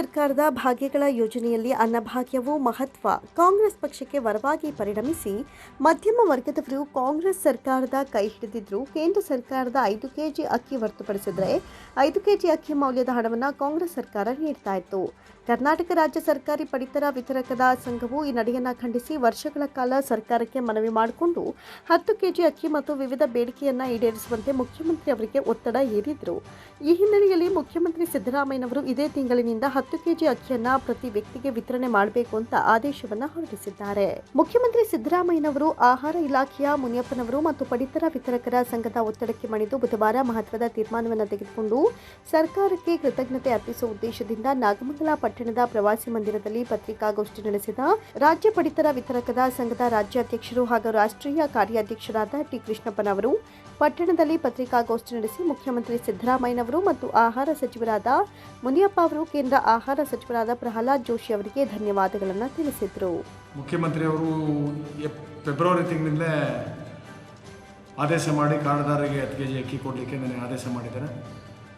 ser ಸರ್ಕಾರದ ಭಾಗ್ಯಗಳ ಯೋಜನೆಯಲ್ಲಿ ಅನ್ನಭಾಗ್ಯವು ಮಹತ್ವ. ಕಾಂಗ್ರೆಸ್ ಪಕ್ಷಕ್ಕೆ ವರವಾಗಿ ಪರಿಣಮಿಸಿ ಮಧ್ಯಮ ವರ್ಗದವರು ಕಾಂಗ್ರೆಸ್ ಸರ್ಕಾರದ ಕೈ ಹಿಡಿದಿದ್ರು. ಕೇಂದ್ರ ಸರ್ಕಾರದ ಐದು ಕೆಜಿ ಅಕ್ಕಿ ಹೊರತುಪಡಿಸಿದರೆ ಐದು ಕೆಜಿ ಅಕ್ಕಿ ಮೌಲ್ಯದ ಹಣವನ್ನು ಕಾಂಗ್ರೆಸ್ ಸರ್ಕಾರ ನೀಡ್ತಾ ಇತ್ತು. ಕರ್ನಾಟಕ ರಾಜ್ಯ ಸರ್ಕಾರಿ ಪಡಿತರ ವಿತರಕದ ಸಂಘವು ಈ ನಡೆಯನ್ನು ಖಂಡಿಸಿ ವರ್ಷಗಳ ಕಾಲ ಸರ್ಕಾರಕ್ಕೆ ಮನವಿ ಮಾಡಿಕೊಂಡು ಹತ್ತು ಕೆಜಿ ಅಕ್ಕಿ ಮತ್ತು ವಿವಿಧ ಬೇಡಿಕೆಯನ್ನು ಈಡೇರಿಸುವಂತೆ ಮುಖ್ಯಮಂತ್ರಿ ಅವರಿಗೆ ಒತ್ತಡ ಹೇರಿದ್ರು. ಈ ಹಿನ್ನೆಲೆಯಲ್ಲಿ ಮುಖ್ಯಮಂತ್ರಿ ಸಿದ್ದರಾಮಯ್ಯನವರು ಇದೇ ತಿಂಗಳಿನಿಂದ ಹತ್ತು ಕೆಜಿ ಅಕ್ಕಿಯನ್ನ ಪ್ರತಿ ವ್ಯಕ್ತಿಗೆ ವಿತರಣೆ ಮಾಡಬೇಕು ಅಂತ ಆದೇಶವನ್ನ ಹೊರಡಿಸಿದ್ದಾರೆ. ಮುಖ್ಯಮಂತ್ರಿ ಸಿದ್ದರಾಮಯ್ಯನವರು ಆಹಾರ ಇಲಾಖೆಯ ಮುನಿಯಪ್ಪನವರು ಮತ್ತು ಪಡಿತರ ವಿತರಕರ ಸಂಘದ ಒತ್ತಡಕ್ಕೆ ಮಣಿದು ಬುಧವಾರ ಮಹತ್ವದ ತೀರ್ಮಾನವನ್ನು ತೆಗೆದುಕೊಂಡು ಸರ್ಕಾರಕ್ಕೆ ಕೃತಜ್ಞತೆ ಅರ್ಪಿಸುವ ಉದ್ದೇಶದಿಂದ ನಾಗಮಂಗಲ ಪಟ್ಟಣದ ಪ್ರವಾಸಿ ಮಂದಿರದಲ್ಲಿ ಪತ್ರಿಕಾಗೋಷ್ಠಿ ನಡೆಸಿದ ರಾಜ್ಯ ಪಡಿತರ ವಿತರಕದ ಸಂಘದ ರಾಜ್ಯಾಧ್ಯಕ್ಷರು ಹಾಗೂ ರಾಷ್ಟ್ರೀಯ ಕಾರ್ಯಾಧ್ಯಕ್ಷರಾದ ಟಿ ಕೃಷ್ಣಪ್ಪನವರು ಪಟ್ಟಣದಲ್ಲಿ ಪತ್ರಿಕಾಗೋಷ್ಠಿ ನಡೆಸಿ ಮುಖ್ಯಮಂತ್ರಿ ಸಿದ್ದರಾಮಯ್ಯನವರು ಮತ್ತು ಆಹಾರ ಸಚಿವರಾದ ಮುನಿಯಪ್ಪ ಅವರು ಕೇಂದ್ರ ಆಹಾರ ಸಚಿವರಾದ ಪ್ರಹ್ಲಾದ್ ಜೋಶಿ ಅವರಿಗೆ ಧನ್ಯವಾದಗಳನ್ನು ತಿಳಿಸಿದರು. ಮುಖ್ಯಮಂತ್ರಿಯವರು ಅವರು ಫೆಬ್ರವರಿ ತಿಂಗಳಿಂದಲೇ ಆದೇಶ ಮಾಡಿ ಕಾರ್ಡ್ದಾರರಿಗೆ ಹತ್ತು ಕೆ ಜಿ ಅಕ್ಕಿ ಕೊಡಲಿಕ್ಕೆ ನನಗೆ ಆದೇಶ ಮಾಡಿದ್ದಾರೆ.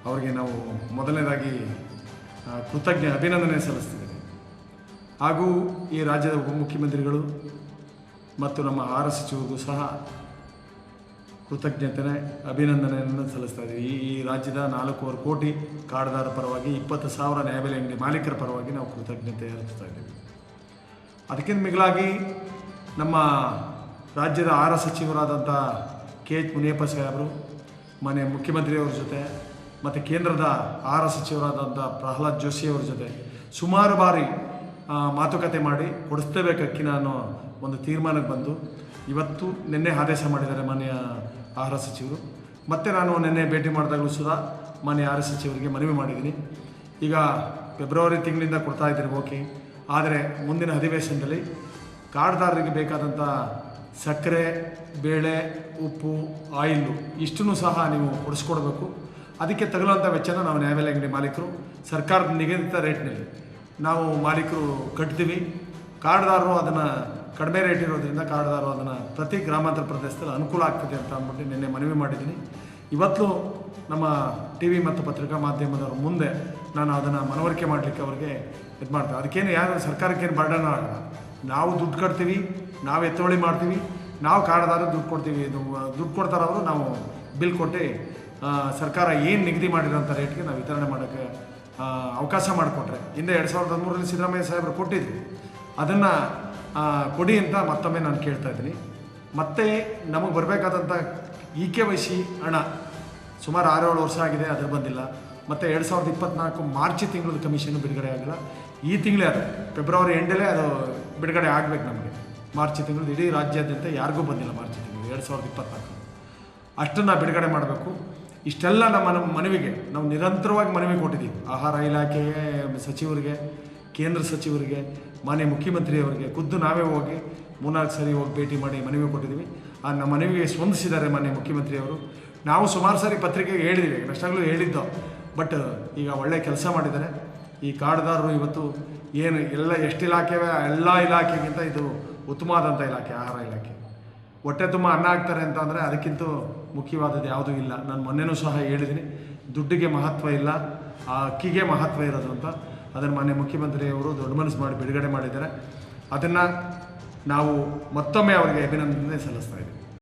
ಅವರಿಗೆ ನಾವು ಮೊದಲನೇದಾಗಿ ಕೃತಜ್ಞ ಅಭಿನಂದನೆ ಸಲ್ಲಿಸ್ತಿದ್ದೇನೆ ಹಾಗೂ ಈ ರಾಜ್ಯದ ಉಪಮುಖ್ಯಮಂತ್ರಿಗಳು ಮತ್ತು ನಮ್ಮ ಆಹಾರ ಸಚಿವರಿಗೂ ಸಹ ಕೃತಜ್ಞತೆ ಅಭಿನಂದನೆಯನ್ನು ಸಲ್ಲಿಸ್ತಾ ಇದ್ದೀವಿ. ಈ ರಾಜ್ಯದ ನಾಲ್ಕೂವರೆ ಕೋಟಿ ಕಾರ್ಡ್ದಾರ ಪರವಾಗಿ, ಇಪ್ಪತ್ತು ಸಾವಿರ ನ್ಯಾಯಬೆಲೆ ಅಂಗಡಿ ಮಾಲೀಕರ ಪರವಾಗಿ ನಾವು ಕೃತಜ್ಞತೆ ಅರ್ಪಿಸ್ತಾ ಇದ್ದೀವಿ. ಅದಕ್ಕಿಂತ ಮಿಗಿಲಾಗಿ ನಮ್ಮ ರಾಜ್ಯದ ಆಹಾರ ಸಚಿವರಾದಂಥ ಕೆ ಎಚ್ ಮುನಿಯಪ್ಪ ಸಾಹೇಬರು ಮನೆ ಮುಖ್ಯಮಂತ್ರಿಯವರ ಜೊತೆ ಮತ್ತು ಕೇಂದ್ರದ ಆಹಾರ ಸಚಿವರಾದಂಥ ಪ್ರಹ್ಲಾದ್ ಜೋಶಿಯವ್ರ ಜೊತೆ ಸುಮಾರು ಬಾರಿ ಮಾತುಕತೆ ಮಾಡಿ ಕೊಡಿಸ್ಲೇಬೇಕು ಅಕ್ಕಿನ ಅನ್ನೋ ಒಂದು ತೀರ್ಮಾನಕ್ಕೆ ಬಂದು. ಇವತ್ತು ನಿನ್ನೆ ಆದೇಶ ಮಾಡಿದ್ದಾರೆ ಮಾನ್ಯ ಆಹಾರ ಸಚಿವರು. ಮತ್ತು ನಾನು ನಿನ್ನೆ ಭೇಟಿ ಮಾಡಿದಾಗಲೂ ಸುಧಾ ಮಾನ್ಯ ಆಹಾರ ಸಚಿವರಿಗೆ ಮನವಿ ಮಾಡಿದ್ದೀನಿ. ಈಗ ಫೆಬ್ರವರಿ ತಿಂಗಳಿಂದ ಕೊಡ್ತಾ ಇದ್ದೀರಿ ಓಕೆ. ಆದರೆ ಮುಂದಿನ ಅಧಿವೇಶನದಲ್ಲಿ ಕಾರ್ಡ್ದಾರರಿಗೆ ಬೇಕಾದಂಥ ಸಕ್ಕರೆ, ಬೇಳೆ, ಉಪ್ಪು ಆಯಿಲ್ಲು ಇಷ್ಟನ್ನು ಸಹ ನೀವು ಕೊಡಿಸ್ಕೊಡ್ಬೇಕು ಅದಕ್ಕೆ ತಗಲುವಂಥ ವೆಚ್ಚನ ನಾವು ನ್ಯಾಯಾಲಯ ಅಂಗಡಿ ಮಾಲೀಕರು, ಸರ್ಕಾರದ ನಿಗದಿತ ರೇಟ್ನಲ್ಲಿ ನಾವು ಮಾಲೀಕರು ಕಟ್ತೀವಿ. ಕಾರ್ಡ್ದಾರರು ಅದನ್ನು ಕಡಿಮೆ ರೇಟ್ ಇರೋದ್ರಿಂದ ಕಾರ್ಡ್ದಾರರು ಅದನ್ನು ಪ್ರತಿ ಗ್ರಾಮಾಂತರ ಪ್ರದೇಶದಲ್ಲಿ ಅನುಕೂಲ ಆಗ್ತದೆ ಅಂತ ಅಂದ್ಬಿಟ್ಟು ನಿನ್ನೆ ಮನವಿ ಮಾಡಿದ್ದೀನಿ. ಇವತ್ತು ನಮ್ಮ ಟಿ ವಿ ಮತ್ತು ಪತ್ರಿಕಾ ಮಾಧ್ಯಮದವ್ರ ಮುಂದೆ ನಾನು ಅದನ್ನು ಮನವರಿಕೆ ಮಾಡಲಿಕ್ಕೆ ಅವರಿಗೆ ಇದು ಮಾಡ್ತೇವೆ ಅದಕ್ಕೇನು ಯಾರು ಸರ್ಕಾರಕ್ಕೇನು ಬರ್ಡನ್ ಆಗಲ್ಲ. ನಾವು ದುಡ್ಡು ಕಟ್ತೀವಿ, ನಾವು ಎತ್ತುವಳಿ ಮಾಡ್ತೀವಿ, ನಾವು ಕಾರ್ಡ್ದಾರ ದುಡ್ಡು ಕೊಡ್ತೀವಿ. ಇದು ದುಡ್ಡು ಕೊಡ್ತಾರವರು ನಾವು ಬಿಲ್ ಕೊಟ್ಟು ಸರ್ಕಾರ ಏನು ನಿಗದಿ ಮಾಡಿರೋಂಥ ರೇಟ್ಗೆ ನಾವು ವಿತರಣೆ ಮಾಡೋಕ್ಕೆ ಅವಕಾಶ ಮಾಡಿಕೊಟ್ರೆ. ಹಿಂದೆ ಎರಡು ಸಾವಿರದ ಹದಿಮೂರರಲ್ಲಿ ಸಿದ್ದರಾಮಯ್ಯ ಸಾಹೇಬರು ಕೊಟ್ಟಿದ್ವಿ ಅದನ್ನು ಕೊಡಿ ಅಂತ ಮತ್ತೊಮ್ಮೆ ನಾನು ಕೇಳ್ತಾ ಇದ್ದೀನಿ. ಮತ್ತೆ ನಮಗೆ ಬರಬೇಕಾದಂಥ ಇ ಕೆ ವೈ ಸಿ ಹಣ ಸುಮಾರು ಆರು ಏಳು ವರ್ಷ ಆಗಿದೆ ಅದು ಬಂದಿಲ್ಲ. ಮತ್ತು ಎರಡು ಸಾವಿರದ ಇಪ್ಪತ್ನಾಲ್ಕು ಮಾರ್ಚ್ ತಿಂಗಳದ ಕಮಿಷನ್ ಬಿಡುಗಡೆ ಆಗಿಲ್ಲ. ಈ ತಿಂಗಳೇ ಅದು, ಫೆಬ್ರವರಿ ಎಂಡಲ್ಲೇ ಅದು ಬಿಡುಗಡೆ ಆಗಬೇಕು ನಮಗೆ. ಮಾರ್ಚ್ ತಿಂಗಳು ಇಡೀ ರಾಜ್ಯಾದ್ಯಂತ ಯಾರಿಗೂ ಬಂದಿಲ್ಲ ಮಾರ್ಚ್ ತಿಂಗಳು ಎರಡು ಸಾವಿರದ ಇಪ್ಪತ್ನಾಲ್ಕು. ಅಷ್ಟನ್ನು ಬಿಡುಗಡೆ ಮಾಡಬೇಕು. ಇಷ್ಟೆಲ್ಲ ನಮ್ಮ ನಮ್ಮ ಮನವಿಗೆ, ನಾವು ನಿರಂತರವಾಗಿ ಮನವಿ ಕೊಟ್ಟಿದ್ದೀವಿ. ಆಹಾರ ಇಲಾಖೆಗೆ, ಸಚಿವರಿಗೆ ಕೇಂದ್ರ ಸಚಿವರಿಗೆ, ಮಾನ್ಯ ಮುಖ್ಯಮಂತ್ರಿಯವರಿಗೆ ಖುದ್ದು ನಾವೇ ಹೋಗಿ ಮೂರ್ನಾಲ್ಕು ಸರಿ ಹೋಗಿ ಭೇಟಿ ಮಾಡಿ ಮನವಿ ಕೊಟ್ಟಿದ್ದೀವಿ. ಆ ನಮ್ಮ ಮನವಿಗೆ ಸ್ಪಂದಿಸಿದ್ದಾರೆ ಮಾನ್ಯ ಮುಖ್ಯಮಂತ್ರಿಯವರು. ನಾವು ಸುಮಾರು ಸಾರಿ ಪತ್ರಿಕೆಗೆ ಹೇಳಿದ್ದೀವಿ ನಷ್ಟಾಗಲೂ ಹೇಳಿದ್ದೋ. ಬಟ್ ಈಗ ಒಳ್ಳೆ ಕೆಲಸ ಮಾಡಿದ್ದಾರೆ. ಈ ಕಾರ್ಡ್ದಾರರು ಇವತ್ತು ಏನು ಎಲ್ಲ ಎಷ್ಟು ಇಲಾಖೆವೆ, ಎಲ್ಲ ಇಲಾಖೆಗಿಂತ ಇದು ಉತ್ತಮವಾದಂಥ ಇಲಾಖೆ, ಆಹಾರ ಇಲಾಖೆ. ಹೊಟ್ಟೆ ತುಂಬ ಅನ್ನ ಹಾಕ್ತಾರೆ ಅಂತ ಅಂದರೆ ಅದಕ್ಕಿಂತ ಮುಖ್ಯವಾದದ್ದು ಯಾವುದೂ ಇಲ್ಲ. ನಾನು ಮೊನ್ನೆನೂ ಸಹ ಹೇಳಿದ್ದೀನಿ, ದುಡ್ಡಿಗೆ ಮಹತ್ವ ಇಲ್ಲ, ಆ ಅಕ್ಕಿಗೆ ಮಹತ್ವ ಇರೋದು ಅಂತ. ಅದನ್ನು ಮಾನ್ಯ ಮುಖ್ಯಮಂತ್ರಿಯವರು ದೊಡ್ಡ ಮನಸ್ಸು ಮಾಡಿ ಬಿಡುಗಡೆ ಮಾಡಿದ್ದಾರೆ. ಅದನ್ನು ನಾವು ಮತ್ತೊಮ್ಮೆ ಅವರಿಗೆ ಅಭಿನಂದನೆ ಸಲ್ಲಿಸ್ತಾ ಇದ್ದೀವಿ.